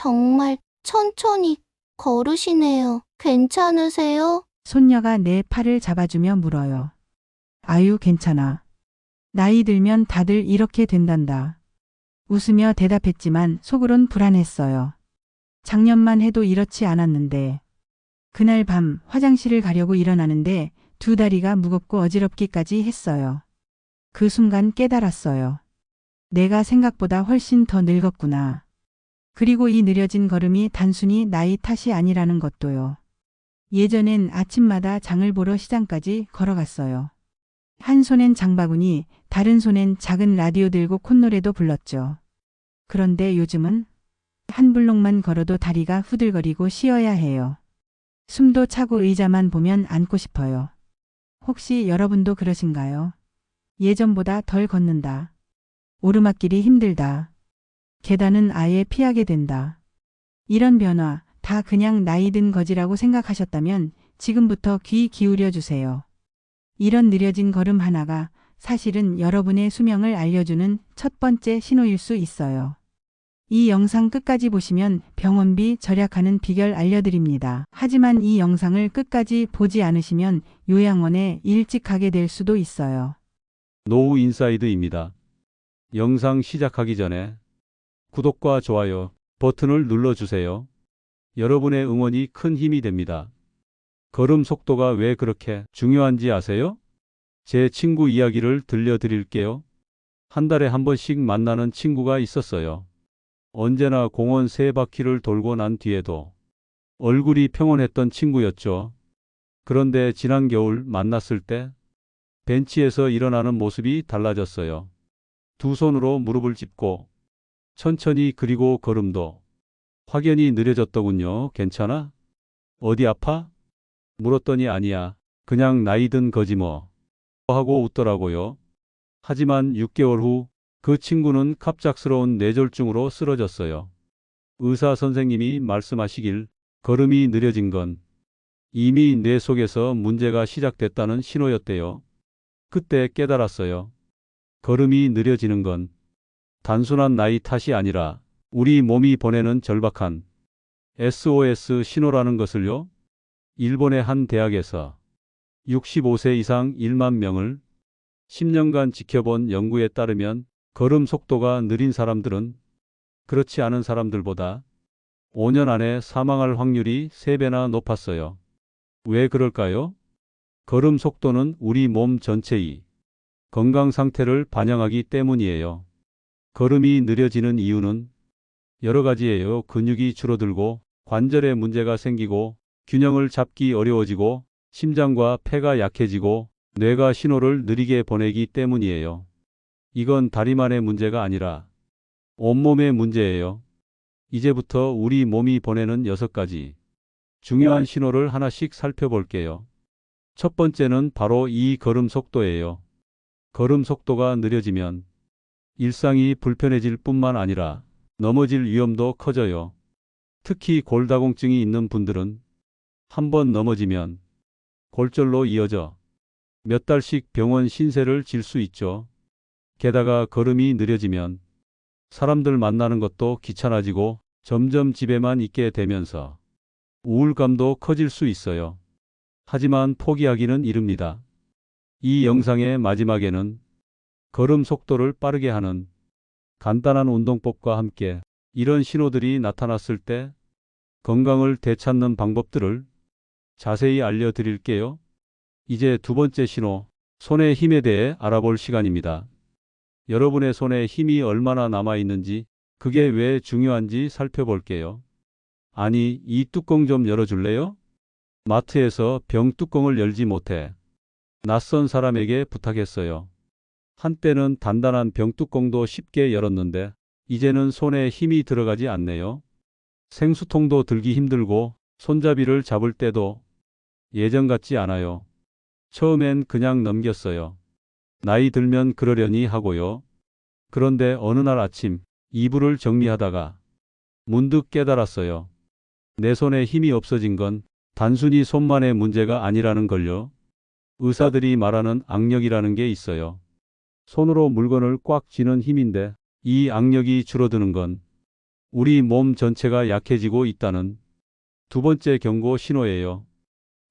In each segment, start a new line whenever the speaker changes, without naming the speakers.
정말 천천히 걸으시네요. 괜찮으세요?
손녀가 내 팔을 잡아주며 물어요. 아유, 괜찮아. 나이 들면 다들 이렇게 된단다. 웃으며 대답했지만 속으론 불안했어요. 작년만 해도 이렇지 않았는데. 그날 밤 화장실을 가려고 일어나는데 두 다리가 무겁고 어지럽기까지 했어요. 그 순간 깨달았어요. 내가 생각보다 훨씬 더 늙었구나. 그리고 이 느려진 걸음이 단순히 나이 탓이 아니라는 것도요. 예전엔 아침마다 장을 보러 시장까지 걸어갔어요. 한 손엔 장바구니, 다른 손엔 작은 라디오 들고 콧노래도 불렀죠. 그런데 요즘은 한 블록만 걸어도 다리가 후들거리고 쉬어야 해요. 숨도 차고 의자만 보면 앉고 싶어요. 혹시 여러분도 그러신가요? 예전보다 덜 걷는다. 오르막길이 힘들다. 계단은 아예 피하게 된다. 이런 변화, 다 그냥 나이 든 거지라고 생각하셨다면 지금부터 귀 기울여 주세요. 이런 느려진 걸음 하나가 사실은 여러분의 수명을 알려주는 첫 번째 신호일 수 있어요. 이 영상 끝까지 보시면 병원비 절약하는 비결 알려드립니다. 하지만 이 영상을 끝까지 보지 않으시면 요양원에 일찍 가게 될 수도 있어요.
노후 인사이드입니다. 영상 시작하기 전에 구독과 좋아요 버튼을 눌러주세요. 여러분의 응원이 큰 힘이 됩니다. 걸음 속도가 왜 그렇게 중요한지 아세요? 제 친구 이야기를 들려드릴게요. 한 달에 한 번씩 만나는 친구가 있었어요. 언제나 공원 세 바퀴를 돌고 난 뒤에도 얼굴이 평온했던 친구였죠. 그런데 지난 겨울 만났을 때 벤치에서 일어나는 모습이 달라졌어요. 두 손으로 무릎을 짚고 천천히 그리고 걸음도 확연히 느려졌더군요. 괜찮아? 어디 아파? 물었더니 아니야. 그냥 나이 든 거지 뭐. 하고 웃더라고요. 하지만 6개월 후 그 친구는 갑작스러운 뇌졸중으로 쓰러졌어요. 의사 선생님이 말씀하시길 걸음이 느려진 건 이미 뇌 속에서 문제가 시작됐다는 신호였대요. 그때 깨달았어요. 걸음이 느려지는 건 단순한 나이 탓이 아니라 우리 몸이 보내는 절박한 SOS 신호라는 것을요. 일본의 한 대학에서 65세 이상 1만 명을 10년간 지켜본 연구에 따르면 걸음 속도가 느린 사람들은 그렇지 않은 사람들보다 5년 안에 사망할 확률이 3배나 높았어요. 왜 그럴까요? 걸음 속도는 우리 몸 전체의 건강 상태를 반영하기 때문이에요. 걸음이 느려지는 이유는 여러 가지예요. 근육이 줄어들고 관절에 문제가 생기고 균형을 잡기 어려워지고 심장과 폐가 약해지고 뇌가 신호를 느리게 보내기 때문이에요. 이건 다리만의 문제가 아니라 온몸의 문제예요. 이제부터 우리 몸이 보내는 여섯 가지 중요한 신호를 하나씩 살펴볼게요. 첫 번째는 바로 이 걸음 속도예요. 걸음 속도가 느려지면 일상이 불편해질 뿐만 아니라 넘어질 위험도 커져요. 특히 골다공증이 있는 분들은 한 번 넘어지면 골절로 이어져 몇 달씩 병원 신세를 질 수 있죠. 게다가 걸음이 느려지면 사람들 만나는 것도 귀찮아지고 점점 집에만 있게 되면서 우울감도 커질 수 있어요. 하지만 포기하기는 이릅니다. 이 영상의 마지막에는 걸음 속도를 빠르게 하는 간단한 운동법과 함께 이런 신호들이 나타났을 때 건강을 되찾는 방법들을 자세히 알려드릴게요. 이제 두 번째 신호, 손의 힘에 대해 알아볼 시간입니다. 여러분의 손에 힘이 얼마나 남아있는지, 그게 왜 중요한지 살펴볼게요. 아니, 이 뚜껑 좀 열어줄래요? 마트에서 병 뚜껑을 열지 못해 낯선 사람에게 부탁했어요. 한때는 단단한 병 뚜껑도 쉽게 열었는데, 이제는 손에 힘이 들어가지 않네요. 생수통도 들기 힘들고, 손잡이를 잡을 때도 예전 같지 않아요. 처음엔 그냥 넘겼어요. 나이 들면 그러려니 하고요. 그런데 어느 날 아침 이불을 정리하다가 문득 깨달았어요. 내 손에 힘이 없어진 건 단순히 손만의 문제가 아니라는 걸요. 의사들이 말하는 악력이라는 게 있어요. 손으로 물건을 꽉 쥐는 힘인데 이 악력이 줄어드는 건 우리 몸 전체가 약해지고 있다는 두 번째 경고 신호예요.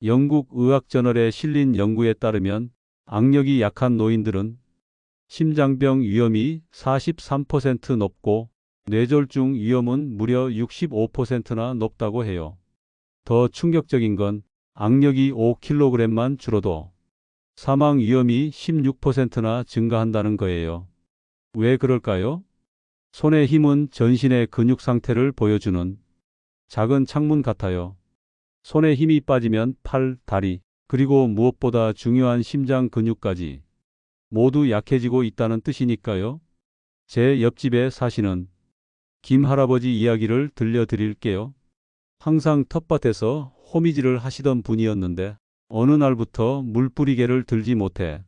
영국 의학저널에 실린 연구에 따르면 악력이 약한 노인들은 심장병 위험이 43% 높고 뇌졸중 위험은 무려 65%나 높다고 해요. 더 충격적인 건 악력이 5kg만 줄어도 사망 위험이 16%나 증가한다는 거예요. 왜 그럴까요? 손의 힘은 전신의 근육 상태를 보여주는 작은 창문 같아요. 손에 힘이 빠지면 팔, 다리, 그리고 무엇보다 중요한 심장 근육까지 모두 약해지고 있다는 뜻이니까요. 제 옆집에 사시는 김 할아버지 이야기를 들려드릴게요. 항상 텃밭에서 호미질을 하시던 분이었는데 어느 날부터 물뿌리개를 들지 못해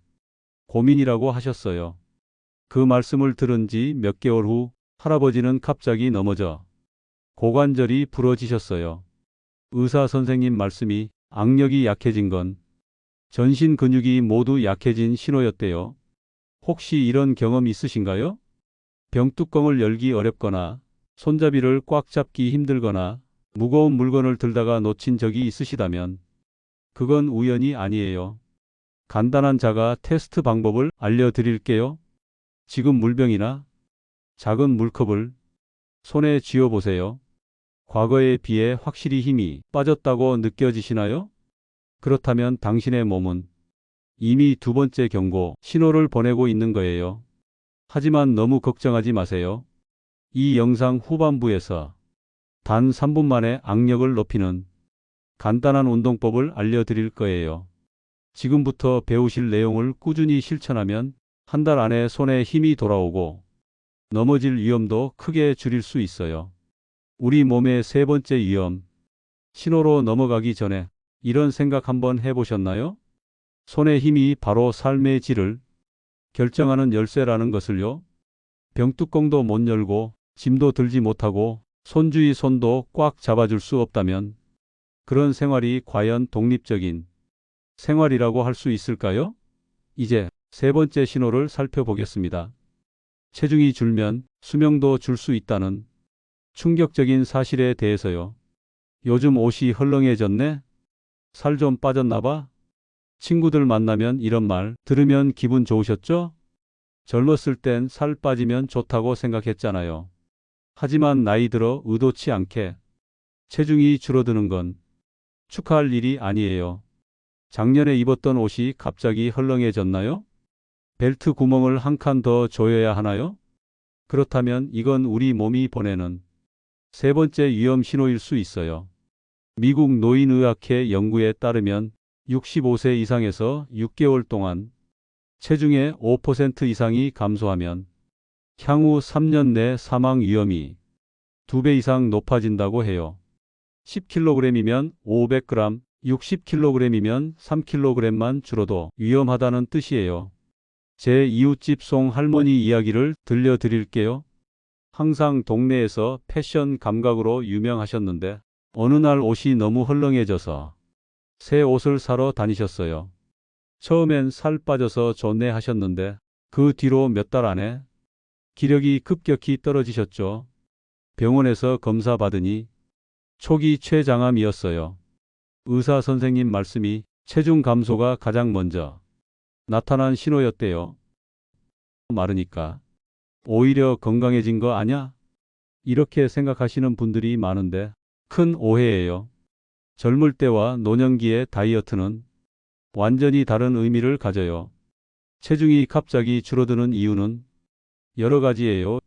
고민이라고 하셨어요. 그 말씀을 들은 지 몇 개월 후 할아버지는 갑자기 넘어져 고관절이 부러지셨어요. 의사 선생님 말씀이 악력이 약해진 건 전신 근육이 모두 약해진 신호였대요. 혹시 이런 경험 있으신가요? 병뚜껑을 열기 어렵거나 손잡이를 꽉 잡기 힘들거나 무거운 물건을 들다가 놓친 적이 있으시다면 그건 우연이 아니에요. 간단한 자가 테스트 방법을 알려드릴게요. 지금 물병이나 작은 물컵을 손에 쥐어 보세요. 과거에 비해 확실히 힘이 빠졌다고 느껴지시나요? 그렇다면 당신의 몸은 이미 두 번째 경고 신호를 보내고 있는 거예요. 하지만 너무 걱정하지 마세요. 이 영상 후반부에서 단 3분 만에 악력을 높이는 간단한 운동법을 알려드릴 거예요. 지금부터 배우실 내용을 꾸준히 실천하면 한 달 안에 손에 힘이 돌아오고 넘어질 위험도 크게 줄일 수 있어요. 우리 몸의 세 번째 위험, 신호로 넘어가기 전에 이런 생각 한번 해보셨나요? 손의 힘이 바로 삶의 질을 결정하는 열쇠라는 것을요. 병뚜껑도 못 열고 짐도 들지 못하고 손주의 손도 꽉 잡아줄 수 없다면 그런 생활이 과연 독립적인 생활이라고 할 수 있을까요? 이제 세 번째 신호를 살펴보겠습니다. 체중이 줄면 수명도 줄 수 있다는 충격적인 사실에 대해서요. 요즘 옷이 헐렁해졌네? 살 좀 빠졌나 봐? 친구들 만나면 이런 말 들으면 기분 좋으셨죠? 젊었을 땐 살 빠지면 좋다고 생각했잖아요. 하지만 나이 들어 의도치 않게 체중이 줄어드는 건 축하할 일이 아니에요. 작년에 입었던 옷이 갑자기 헐렁해졌나요? 벨트 구멍을 한 칸 더 조여야 하나요? 그렇다면 이건 우리 몸이 보내는 세 번째 위험 신호일 수 있어요. 미국 노인의학회 연구에 따르면 65세 이상에서 6개월 동안 체중의 5% 이상이 감소하면 향후 3년 내 사망 위험이 2배 이상 높아진다고 해요. 10kg이면 500g, 60kg이면 3kg만 줄어도 위험하다는 뜻이에요. 제 이웃집 송 할머니 이야기를 들려드릴게요. 항상 동네에서 패션 감각으로 유명하셨는데 어느 날 옷이 너무 헐렁해져서 새 옷을 사러 다니셨어요. 처음엔 살 빠져서 좋네 하셨는데 그 뒤로 몇 달 안에 기력이 급격히 떨어지셨죠. 병원에서 검사 받으니 초기 췌장암이었어요. 의사 선생님 말씀이 체중 감소가 가장 먼저 나타난 신호였대요. 마르니까 오히려 건강해진 거 아냐? 이렇게 생각하시는 분들이 많은데 큰 오해예요. 젊을 때와 노년기의 다이어트는 완전히 다른 의미를 가져요. 체중이 갑자기 줄어드는 이유는 여러 가지예요.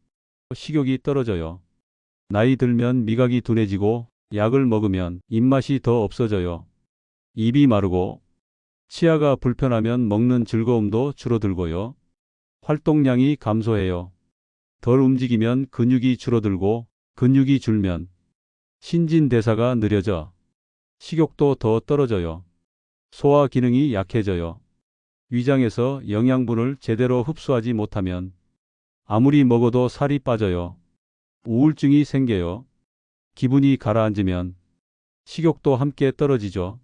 식욕이 떨어져요. 나이 들면 미각이 둔해지고 약을 먹으면 입맛이 더 없어져요. 입이 마르고 치아가 불편하면 먹는 즐거움도 줄어들고요. 활동량이 감소해요. 덜 움직이면 근육이 줄어들고 근육이 줄면 신진대사가 느려져 식욕도 더 떨어져요. 소화 기능이 약해져요. 위장에서 영양분을 제대로 흡수하지 못하면 아무리 먹어도 살이 빠져요. 우울증이 생겨요. 기분이 가라앉으면 식욕도 함께 떨어지죠.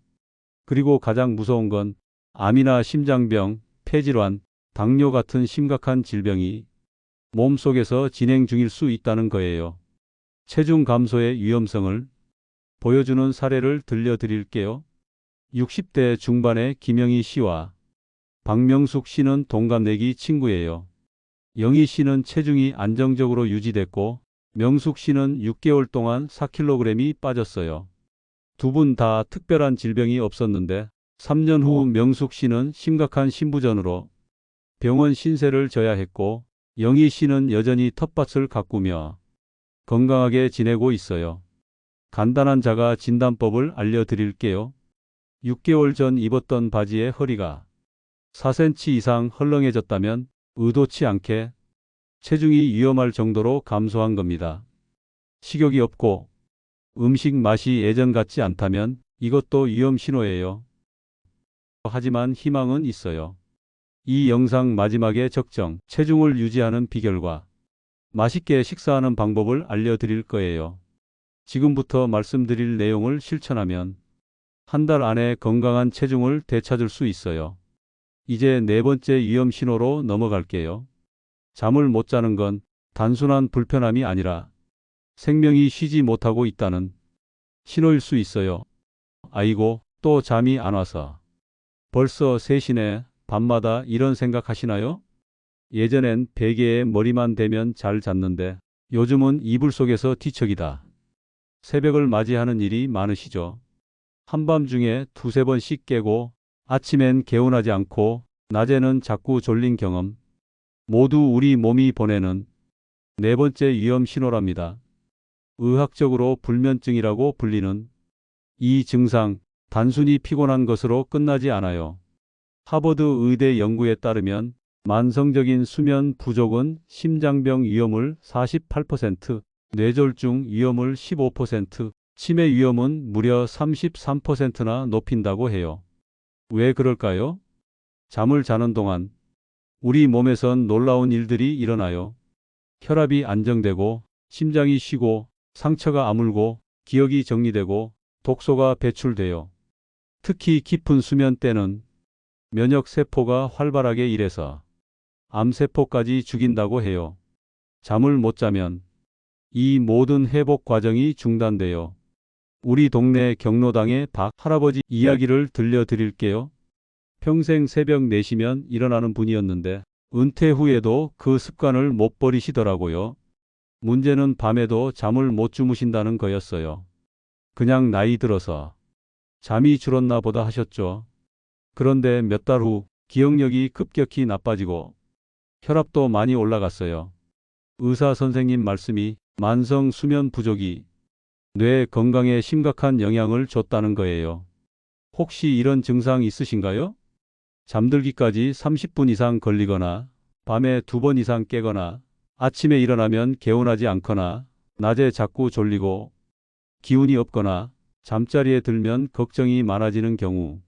그리고 가장 무서운 건 암이나 심장병, 폐질환, 당뇨 같은 심각한 질병이 몸속에서 진행 중일 수 있다는 거예요. 체중 감소의 위험성을 보여주는 사례를 들려드릴게요. 60대 중반의 김영희 씨와 박명숙 씨는 동갑내기 친구예요. 영희 씨는 체중이 안정적으로 유지됐고 명숙 씨는 6개월 동안 4kg이 빠졌어요. 두 분 다 특별한 질병이 없었는데 3년 후 명숙 씨는 심각한 신부전으로 병원 신세를 져야 했고 영희 씨는 여전히 텃밭을 가꾸며 건강하게 지내고 있어요. 간단한 자가 진단법을 알려드릴게요. 6개월 전 입었던 바지의 허리가 4cm 이상 헐렁해졌다면 의도치 않게 체중이 위험할 정도로 감소한 겁니다. 식욕이 없고 음식 맛이 예전 같지 않다면 이것도 위험 신호예요. 하지만 희망은 있어요. 이 영상 마지막에 적정 체중을 유지하는 비결과 맛있게 식사하는 방법을 알려드릴 거예요. 지금부터 말씀드릴 내용을 실천하면 한 달 안에 건강한 체중을 되찾을 수 있어요. 이제 네 번째 위험 신호로 넘어갈게요. 잠을 못 자는 건 단순한 불편함이 아니라 생명이 쉬지 못하고 있다는 신호일 수 있어요. 아이고, 또 잠이 안 와서. 벌써 3시네. 밤마다 이런 생각 하시나요? 예전엔 베개에 머리만 대면 잘 잤는데 요즘은 이불 속에서 뒤척이다. 새벽을 맞이하는 일이 많으시죠? 한밤중에 두세 번씩 깨고 아침엔 개운하지 않고 낮에는 자꾸 졸린 경험. 모두 우리 몸이 보내는 네 번째 위험 신호랍니다. 의학적으로 불면증이라고 불리는 이 증상 단순히 피곤한 것으로 끝나지 않아요. 하버드 의대 연구에 따르면 만성적인 수면 부족은 심장병 위험을 48%, 뇌졸중 위험을 15%, 치매 위험은 무려 33%나 높인다고 해요. 왜 그럴까요? 잠을 자는 동안 우리 몸에선 놀라운 일들이 일어나요. 혈압이 안정되고 심장이 쉬고 상처가 아물고 기억이 정리되고 독소가 배출돼요. 특히 깊은 수면 때는 면역 세포가 활발하게 일해서 암세포까지 죽인다고 해요. 잠을 못 자면 이 모든 회복 과정이 중단돼요. 우리 동네 경로당의 박 할아버지 이야기를 들려드릴게요. 평생 새벽 4시면 일어나는 분이었는데 은퇴 후에도 그 습관을 못 버리시더라고요. 문제는 밤에도 잠을 못 주무신다는 거였어요. 그냥 나이 들어서 잠이 줄었나 보다 하셨죠. 그런데 몇 달 후 기억력이 급격히 나빠지고 혈압도 많이 올라갔어요. 의사 선생님 말씀이 만성 수면 부족이 뇌 건강에 심각한 영향을 줬다는 거예요. 혹시 이런 증상 있으신가요? 잠들기까지 30분 이상 걸리거나 밤에 두 번 이상 깨거나 아침에 일어나면 개운하지 않거나 낮에 자꾸 졸리고 기운이 없거나 잠자리에 들면 걱정이 많아지는 경우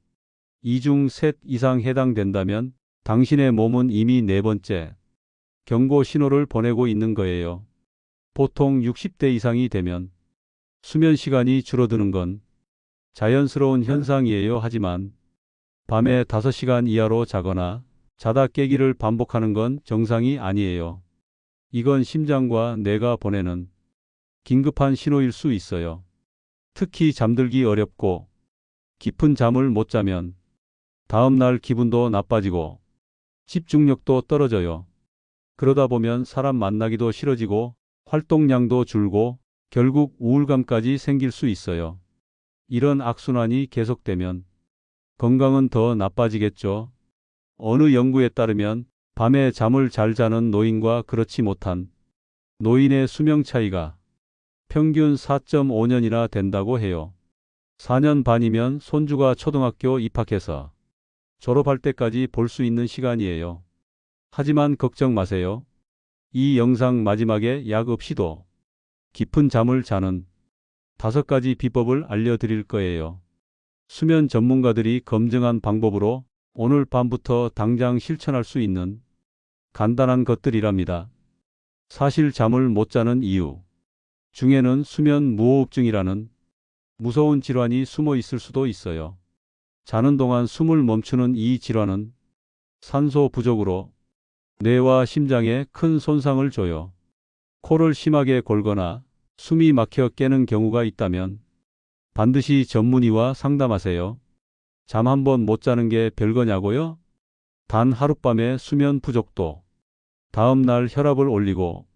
이중 셋 이상 해당된다면 당신의 몸은 이미 네 번째 경고 신호를 보내고 있는 거예요. 보통 60대 이상이 되면 수면 시간이 줄어드는 건 자연스러운 현상이에요. 하지만 밤에 5시간 이하로 자거나 자다 깨기를 반복하는 건 정상이 아니에요. 이건 심장과 뇌가 보내는 긴급한 신호일 수 있어요. 특히 잠들기 어렵고 깊은 잠을 못 자면 다음날 기분도 나빠지고 집중력도 떨어져요. 그러다 보면 사람 만나기도 싫어지고 활동량도 줄고 결국 우울감까지 생길 수 있어요. 이런 악순환이 계속되면 건강은 더 나빠지겠죠. 어느 연구에 따르면 밤에 잠을 잘 자는 노인과 그렇지 못한 노인의 수명 차이가 평균 4.5년이나 된다고 해요. 4년 반이면 손주가 초등학교 입학해서 졸업할 때까지 볼 수 있는 시간이에요. 하지만 걱정 마세요. 이 영상 마지막에 약 없이도 깊은 잠을 자는 다섯 가지 비법을 알려드릴 거예요. 수면 전문가들이 검증한 방법으로 오늘 밤부터 당장 실천할 수 있는 간단한 것들이랍니다. 사실 잠을 못 자는 이유 중에는 수면 무호흡증이라는 무서운 질환이 숨어 있을 수도 있어요. 자는 동안 숨을 멈추는 이 질환은 산소 부족으로 뇌와 심장에 큰 손상을 줘요. 코를 심하게 골거나 숨이 막혀 깨는 경우가 있다면 반드시 전문의와 상담하세요. 잠 한 번 못 자는 게 별거냐고요? 단 하룻밤의 수면 부족도 다음 날 혈압을 올리고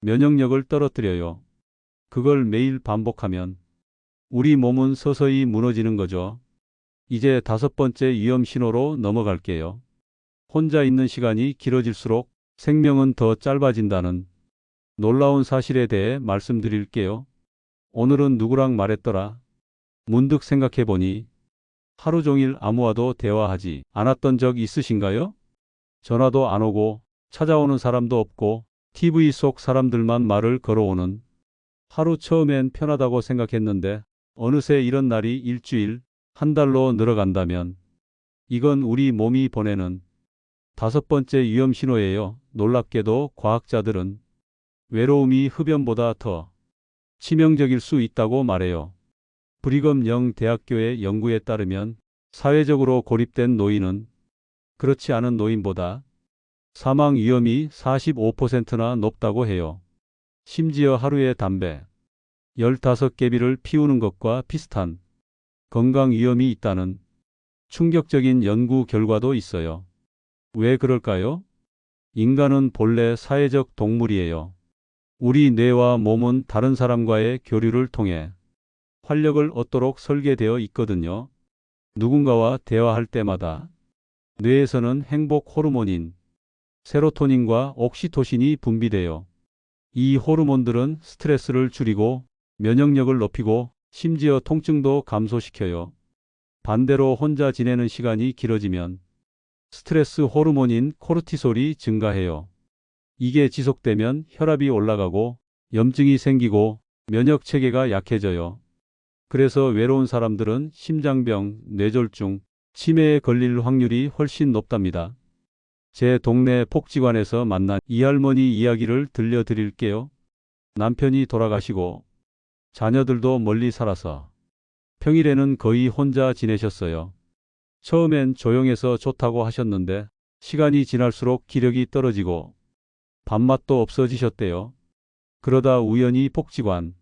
면역력을 떨어뜨려요. 그걸 매일 반복하면 우리 몸은 서서히 무너지는 거죠. 이제 다섯 번째 위험 신호로 넘어갈게요. 혼자 있는 시간이 길어질수록 생명은 더 짧아진다는 놀라운 사실에 대해 말씀드릴게요. 오늘은 누구랑 말했더라? 문득 생각해 보니 하루 종일 아무와도 대화하지 않았던 적 있으신가요? 전화도 안 오고 찾아오는 사람도 없고 TV 속 사람들만 말을 걸어오는 하루 처음엔 편하다고 생각했는데 어느새 이런 날이 일주일, 한 달로 늘어간다면 이건 우리 몸이 보내는 다섯 번째 위험 신호예요. 놀랍게도 과학자들은 외로움이 흡연보다 더 치명적일 수 있다고 말해요. 브리검 영 대학교의 연구에 따르면 사회적으로 고립된 노인은 그렇지 않은 노인보다 사망 위험이 45%나 높다고 해요. 심지어 하루에 담배 15개비를 피우는 것과 비슷한 건강 위험이 있다는 충격적인 연구 결과도 있어요. 왜 그럴까요? 인간은 본래 사회적 동물이에요. 우리 뇌와 몸은 다른 사람과의 교류를 통해 활력을 얻도록 설계되어 있거든요. 누군가와 대화할 때마다 뇌에서는 행복 호르몬인 세로토닌과 옥시토신이 분비돼요. 이 호르몬들은 스트레스를 줄이고 면역력을 높이고 심지어 통증도 감소시켜요. 반대로 혼자 지내는 시간이 길어지면 스트레스 호르몬인 코르티솔이 증가해요. 이게 지속되면 혈압이 올라가고 염증이 생기고 면역 체계가 약해져요. 그래서 외로운 사람들은 심장병, 뇌졸중, 치매에 걸릴 확률이 훨씬 높답니다. 제 동네 복지관에서 만난 이 할머니 이야기를 들려드릴게요. 남편이 돌아가시고 자녀들도 멀리 살아서 평일에는 거의 혼자 지내셨어요. 처음엔 조용해서 좋다고 하셨는데 시간이 지날수록 기력이 떨어지고 밥맛도 없어지셨대요. 그러다 우연히 복지관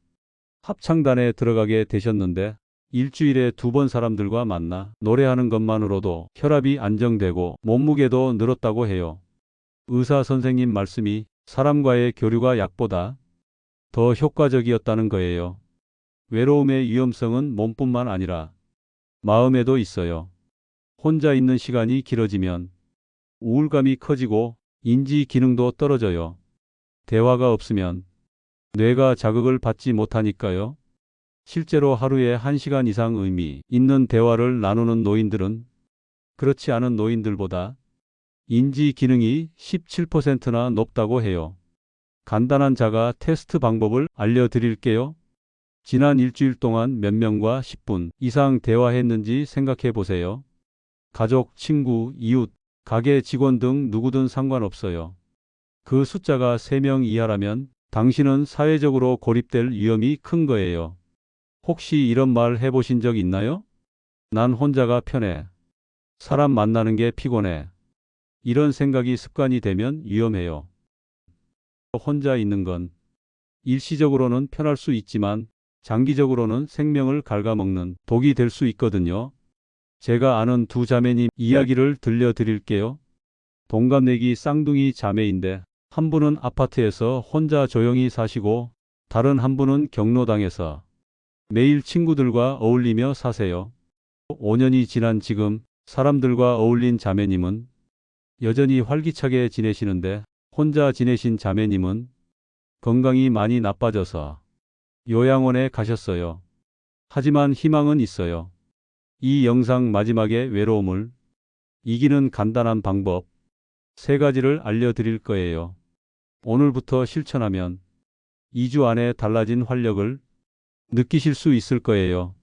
합창단에 들어가게 되셨는데 일주일에 두 번 사람들과 만나 노래하는 것만으로도 혈압이 안정되고 몸무게도 늘었다고 해요. 의사 선생님 말씀이 사람과의 교류가 약보다 더 효과적이었다는 거예요. 외로움의 위험성은 몸뿐만 아니라 마음에도 있어요. 혼자 있는 시간이 길어지면 우울감이 커지고 인지 기능도 떨어져요. 대화가 없으면 뇌가 자극을 받지 못하니까요. 실제로 하루에 1시간 이상 의미 있는 대화를 나누는 노인들은 그렇지 않은 노인들보다 인지 기능이 17%나 높다고 해요. 간단한 자가 테스트 방법을 알려드릴게요. 지난 일주일 동안 몇 명과 10분 이상 대화했는지 생각해 보세요. 가족, 친구, 이웃, 가게 직원 등 누구든 상관없어요. 그 숫자가 3명 이하라면 당신은 사회적으로 고립될 위험이 큰 거예요. 혹시 이런 말 해보신 적 있나요? 난 혼자가 편해. 사람 만나는 게 피곤해. 이런 생각이 습관이 되면 위험해요. 혼자 있는 건 일시적으로는 편할 수 있지만 장기적으로는 생명을 갉아먹는 독이 될 수 있거든요. 제가 아는 두 자매님 이야기를 들려드릴게요. 동갑내기 쌍둥이 자매인데 한 분은 아파트에서 혼자 조용히 사시고 다른 한 분은 경로당에서 매일 친구들과 어울리며 사세요. 5년이 지난 지금 사람들과 어울린 자매님은 여전히 활기차게 지내시는데 혼자 지내신 자매님은 건강이 많이 나빠져서 요양원에 가셨어요. 하지만 희망은 있어요. 이 영상 마지막에 외로움을 이기는 간단한 방법 세 가지를 알려드릴 거예요. 오늘부터 실천하면 2주 안에 달라진 활력을 느끼실 수 있을 거예요.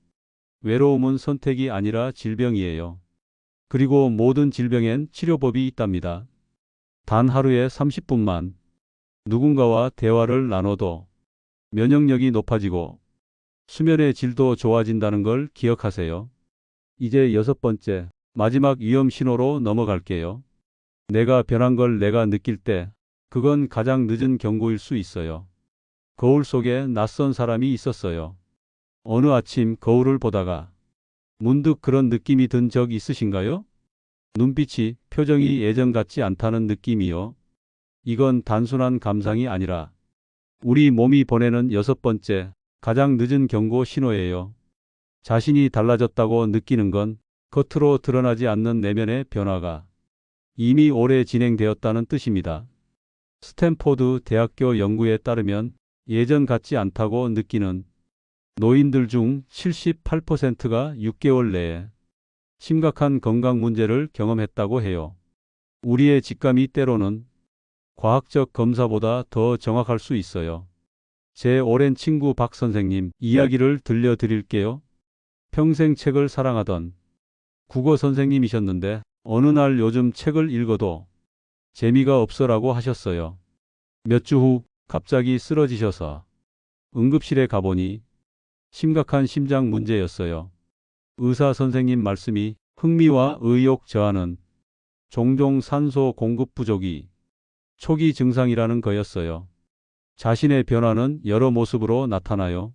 외로움은 선택이 아니라 질병이에요. 그리고 모든 질병엔 치료법이 있답니다. 단 하루에 30분만 누군가와 대화를 나눠도 면역력이 높아지고 수면의 질도 좋아진다는 걸 기억하세요. 이제 여섯 번째, 마지막 위험 신호로 넘어갈게요. 내가 변한 걸 내가 느낄 때, 그건 가장 늦은 경고일 수 있어요. 거울 속에 낯선 사람이 있었어요. 어느 아침 거울을 보다가 문득 그런 느낌이 든 적 있으신가요? 눈빛이, 표정이 예전 같지 않다는 느낌이요. 이건 단순한 감상이 아니라 우리 몸이 보내는 여섯 번째, 가장 늦은 경고 신호예요. 자신이 달라졌다고 느끼는 건 겉으로 드러나지 않는 내면의 변화가 이미 오래 진행되었다는 뜻입니다. 스탠포드 대학교 연구에 따르면 예전 같지 않다고 느끼는 노인들 중 78%가 6개월 내에 심각한 건강 문제를 경험했다고 해요. 우리의 직감이 때로는 과학적 검사보다 더 정확할 수 있어요. 제 오랜 친구 박 선생님 이야기를 들려드릴게요. 평생 책을 사랑하던 국어 선생님이셨는데 어느 날 요즘 책을 읽어도 재미가 없어라고 하셨어요. 몇 주 후 갑자기 쓰러지셔서 응급실에 가보니 심각한 심장 문제였어요. 의사 선생님 말씀이 흥미와 의욕 저하는 종종 산소 공급 부족이 초기 증상이라는 거였어요. 자신의 변화는 여러 모습으로 나타나요.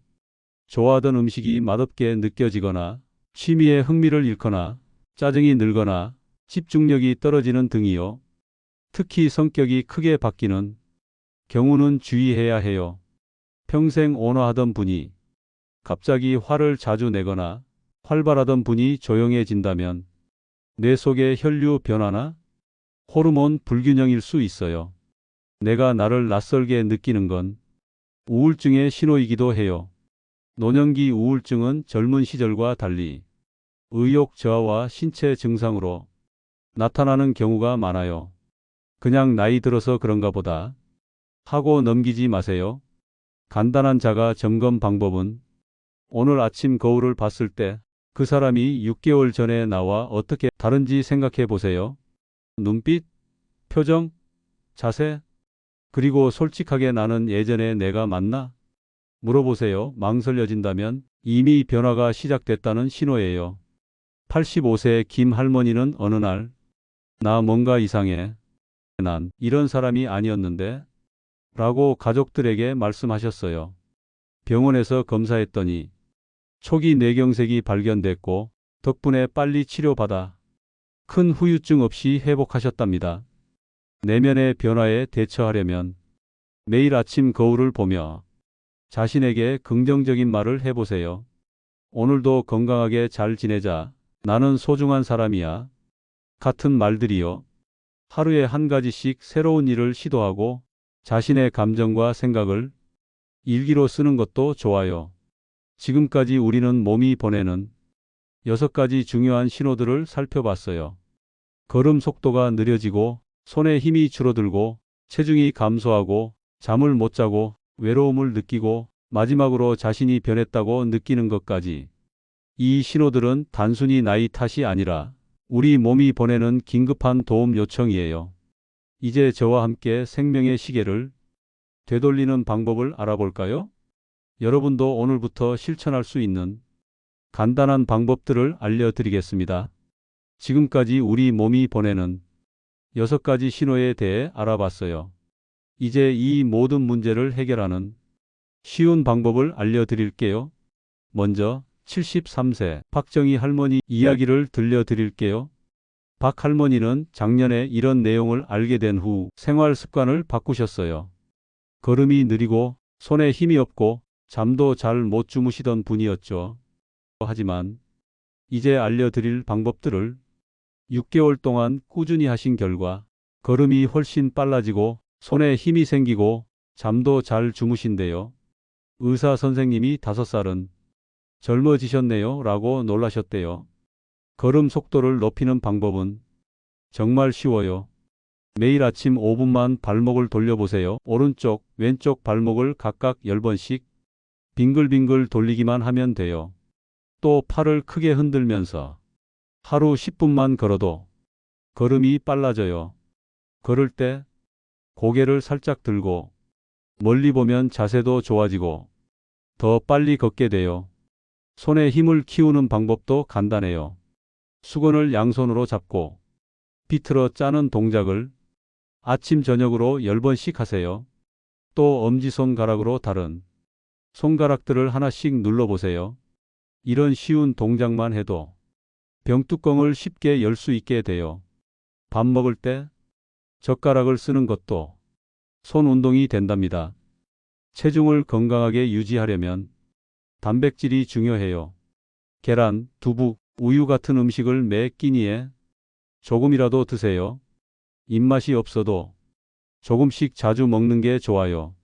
좋아하던 음식이 맛없게 느껴지거나 취미에 흥미를 잃거나 짜증이 늘거나 집중력이 떨어지는 등이요. 특히 성격이 크게 바뀌는 경우는 주의해야 해요. 평생 온화하던 분이 갑자기 화를 자주 내거나 활발하던 분이 조용해진다면 뇌 속의 혈류 변화나 호르몬 불균형일 수 있어요. 내가 나를 낯설게 느끼는 건 우울증의 신호이기도 해요. 노년기 우울증은 젊은 시절과 달리 의욕 저하와 신체 증상으로 나타나는 경우가 많아요. 그냥 나이 들어서 그런가 보다 하고 넘기지 마세요. 간단한 자가 점검 방법은 오늘 아침 거울을 봤을 때 그 사람이 6개월 전에 나와 어떻게 다른지 생각해 보세요. 눈빛, 표정, 자세, 그리고 솔직하게 나는 예전에 내가 맞나? 물어보세요. 망설여진다면 이미 변화가 시작됐다는 신호예요. 85세 김 할머니는 어느 날, 나 뭔가 이상해. 난 이런 사람이 아니었는데? 라고 가족들에게 말씀하셨어요. 병원에서 검사했더니 초기 뇌경색이 발견됐고 덕분에 빨리 치료받아 큰 후유증 없이 회복하셨답니다. 내면의 변화에 대처하려면 매일 아침 거울을 보며 자신에게 긍정적인 말을 해보세요. 오늘도 건강하게 잘 지내자. 나는 소중한 사람이야. 같은 말들이요. 하루에 한 가지씩 새로운 일을 시도하고 자신의 감정과 생각을 일기로 쓰는 것도 좋아요. 지금까지 우리는 몸이 보내는 여섯 가지 중요한 신호들을 살펴봤어요. 걸음 속도가 느려지고 손에 힘이 줄어들고 체중이 감소하고 잠을 못 자고 외로움을 느끼고 마지막으로 자신이 변했다고 느끼는 것까지. 이 신호들은 단순히 나이 탓이 아니라 우리 몸이 보내는 긴급한 도움 요청이에요. 이제 저와 함께 생명의 시계를 되돌리는 방법을 알아볼까요? 여러분도 오늘부터 실천할 수 있는 간단한 방법들을 알려드리겠습니다. 지금까지 우리 몸이 보내는 여섯 가지 신호에 대해 알아봤어요. 이제 이 모든 문제를 해결하는 쉬운 방법을 알려드릴게요. 먼저 73세 박정희 할머니 이야기를 들려드릴게요. 박 할머니는 작년에 이런 내용을 알게 된 후 생활 습관을 바꾸셨어요. 걸음이 느리고 손에 힘이 없고 잠도 잘 못 주무시던 분이었죠. 하지만 이제 알려드릴 방법들을 6개월 동안 꾸준히 하신 결과 걸음이 훨씬 빨라지고 손에 힘이 생기고 잠도 잘 주무신대요. 의사 선생님이 5살은 젊어지셨네요 라고 놀라셨대요. 걸음 속도를 높이는 방법은 정말 쉬워요. 매일 아침 5분만 발목을 돌려보세요. 오른쪽, 왼쪽 발목을 각각 10번씩 빙글빙글 돌리기만 하면 돼요. 또 팔을 크게 흔들면서 하루 10분만 걸어도 걸음이 빨라져요. 걸을 때 고개를 살짝 들고 멀리 보면 자세도 좋아지고 더 빨리 걷게 돼요. 손에 힘을 키우는 방법도 간단해요. 수건을 양손으로 잡고 비틀어 짜는 동작을 아침 저녁으로 10번씩 하세요. 또 엄지손가락으로 다른 손가락들을 하나씩 눌러보세요. 이런 쉬운 동작만 해도 병뚜껑을 쉽게 열 수 있게 돼요. 밥 먹을 때 젓가락을 쓰는 것도 손 운동이 된답니다. 체중을 건강하게 유지하려면 단백질이 중요해요. 계란, 두부, 우유 같은 음식을 매 끼니에 조금이라도 드세요. 입맛이 없어도 조금씩 자주 먹는 게 좋아요.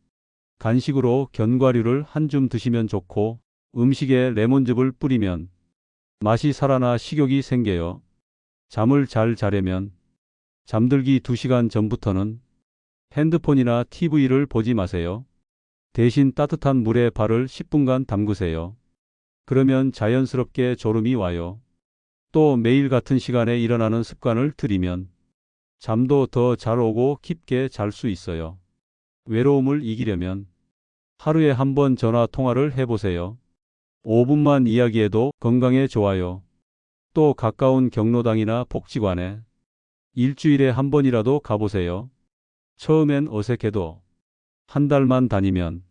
간식으로 견과류를 한 줌 드시면 좋고 음식에 레몬즙을 뿌리면 맛이 살아나 식욕이 생겨요. 잠을 잘 자려면 잠들기 2시간 전부터는 핸드폰이나 TV를 보지 마세요. 대신 따뜻한 물에 발을 10분간 담그세요. 그러면 자연스럽게 졸음이 와요. 또 매일 같은 시간에 일어나는 습관을 들이면 잠도 더 잘 오고 깊게 잘 수 있어요. 외로움을 이기려면 하루에 한 번 전화 통화를 해보세요. 5분만 이야기해도 건강에 좋아요. 또 가까운 경로당이나 복지관에 일주일에 한 번이라도 가보세요. 처음엔 어색해도 한 달만 다니면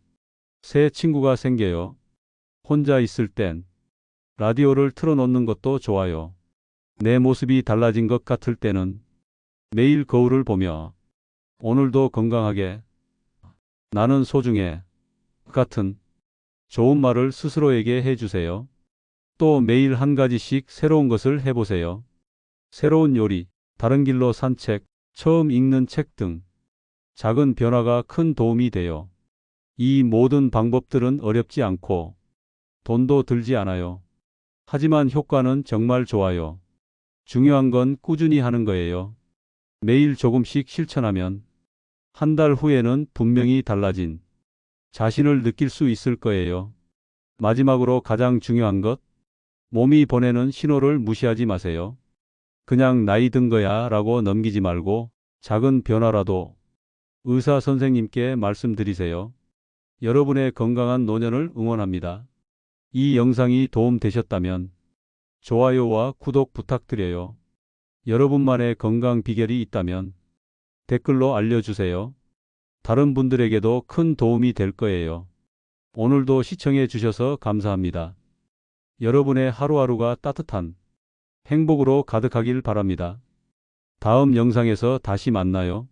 새 친구가 생겨요. 혼자 있을 땐 라디오를 틀어놓는 것도 좋아요. 내 모습이 달라진 것 같을 때는 매일 거울을 보며 오늘도 건강하게 나는 소중해 같은 좋은 말을 스스로에게 해주세요. 또 매일 한 가지씩 새로운 것을 해보세요. 새로운 요리, 다른 길로 산책, 처음 읽는 책 등 작은 변화가 큰 도움이 돼요. 이 모든 방법들은 어렵지 않고 돈도 들지 않아요. 하지만 효과는 정말 좋아요. 중요한 건 꾸준히 하는 거예요. 매일 조금씩 실천하면 한 달 후에는 분명히 달라진 자신을 느낄 수 있을 거예요. 마지막으로 가장 중요한 것, 몸이 보내는 신호를 무시하지 마세요. 그냥 나이 든 거야 라고 넘기지 말고 작은 변화라도 의사 선생님께 말씀드리세요. 여러분의 건강한 노년을 응원합니다. 이 영상이 도움 되셨다면 좋아요와 구독 부탁드려요. 여러분만의 건강 비결이 있다면 댓글로 알려주세요. 다른 분들에게도 큰 도움이 될 거예요. 오늘도 시청해 주셔서 감사합니다. 여러분의 하루하루가 따뜻한 행복으로 가득하길 바랍니다. 다음 영상에서 다시 만나요.